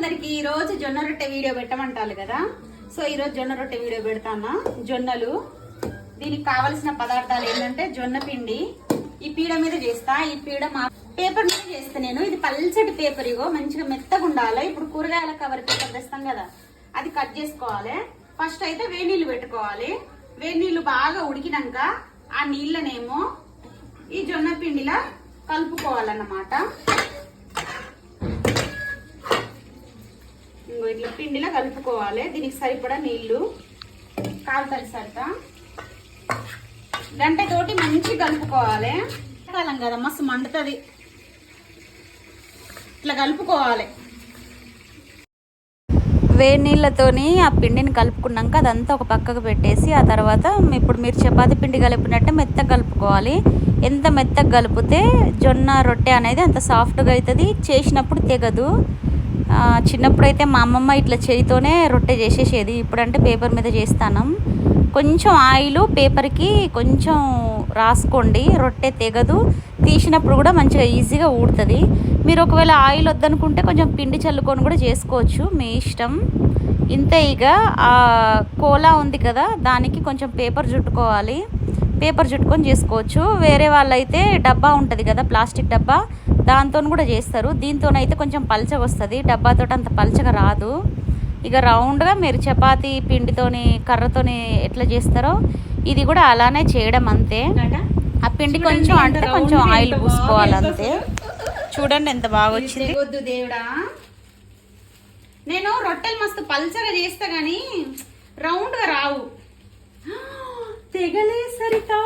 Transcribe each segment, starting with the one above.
అందరికి ఈ రోజు జొన్న రొట్టె వీడియో పెట్టమంటారు కదా? సో ఈ రోజు జొన్న రొట్టె వీడియో పెడతానా జొన్నలు. దీనికి కావలసిన పదార్థాలు ఏంటంటే జొన్న పిండి. ఈ పీడ మీద చేస్తా. ఈ పీడ మా పేపర్ మీద చేస్తా నేను. ఇది పల్చటి పేపర్ ఇగో. మంచిగా మెత్తగా ఉండాలి. ఇప్పుడు కూరగాయల కవర్ పేపర్ తెస్తాం కదా. అది కట్ చేసుకోవాలి. ఫస్ట్ అయితే వేడి నీళ్ళు పెట్టుకోవాలి. వేడి నీళ్ళు బాగా ఉడికినాక ఆ నీళ్ళనేమో ఈ జొన్న పిండిలా కలుపుకోవాలన్నమాట ఇంకో ఇట్లా పిండిలా కలుపుకోవాలి. దీనికి సరిపడా నీళ్ళు కాలుతాయి సరిత గంట తోటి మంచి కలుపుకోవాలి. కాలం కదా మస్తు మండుతుంది. ఇట్లా కలుపుకోవాలి. వేడి నీళ్ళతోని ఆ పిండిని కలుపుకున్నాక అదంతా ఒక పక్కకు పెట్టేసి ఆ తర్వాత ఇప్పుడు మీరు చపాతి పిండి కలిపినట్టే మెత్తగా కలుపుకోవాలి. ఎంత మెత్తగా కలిపితే జొన్న రొట్టె అనేది అంత సాఫ్ట్గా అవుతుంది చేసినప్పుడు తెగదు. చిన్నప్పుడైతే మా అమ్మమ్మ ఇట్లా చేయితోనే రొట్టె చేసేసేది. ఇప్పుడంటే పేపర్ మీద చేస్తాను. కొంచెం ఆయిల్ పేపర్కి కొంచెం రాసుకోండి. రొట్టె తెగదు. తీసినప్పుడు కూడా మంచిగా ఈజీగా ఊడుతుంది. మీరు ఒకవేళ ఆయిల్ వద్దనుకుంటే కొంచెం పిండి చల్లుకొని కూడా చేసుకోవచ్చు. మీ ఇష్టం. ఇంతే ఇక. ఆ కోలా ఉంది కదా దానికి కొంచెం పేపర్ చుట్టుకోవాలి. పేపర్ చుట్టుకొని చేసుకోవచ్చు. వేరే వాళ్ళైతే డబ్బా ఉంటుంది కదా ప్లాస్టిక్ డబ్బా. దాంతో కూడా చేస్తారు. దీంతోనైతే కొంచెం పలచగా వస్తుంది. డబ్బాతో అంత పలచగా రాదు. ఇక రౌండ్గా మీరు చపాతీ పిండితోని కర్రతోని ఎట్లా చేస్తారో ఇది కూడా అలానే చేయడం అంతే. ఆ పిండి కొంచెం అంటే కొంచెం ఆయిల్ పూసుకోవాలి అంతే. చూడండి ఎంత బాగా వచ్చింది. వద్దు దేవుడా? నేను రొట్టెలు మస్తు పల్చగా చేస్తా గాని రౌండ్గా రావు. తెగలే సరితా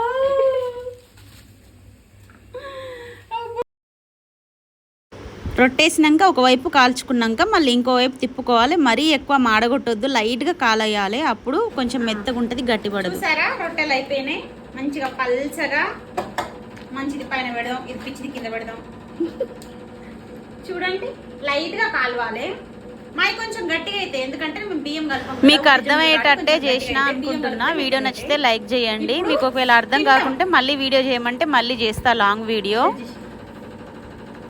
రొట్టేసినాక ఒకవైపు కాల్చుకున్నాక మళ్ళీ ఇంకోవైపు తిప్పుకోవాలి. మరీ ఎక్కువ మాడగొట్టొద్దు. లైట్గా కాలయ్యాలి. అప్పుడు కొంచెం మెత్తగా ఉంటుంది గట్టిపడదు చూసారా? రొట్టెలు అయిపోయినాయి. మంచిగా పల్చగా మంచిది పైన పెడదాం. ఇది పిచ్చిది కింద పెడదాం. చూడండి లైట్గా కాలవాలి. మావి కొంచెం గట్టిగా అయితే ఎందుకంటే మేము బియ్యం కలపం మీకు అర్థమయ్యేటట్టే చేసిన అనుకుంటున్నా. వీడియో నచ్చితే లైక్ చేయండి. మీకు ఒకవేళ అర్థం కాకుంటే మళ్ళీ వీడియో చేయమంటే మళ్ళీ చేస్తా లాంగ్ వీడియో.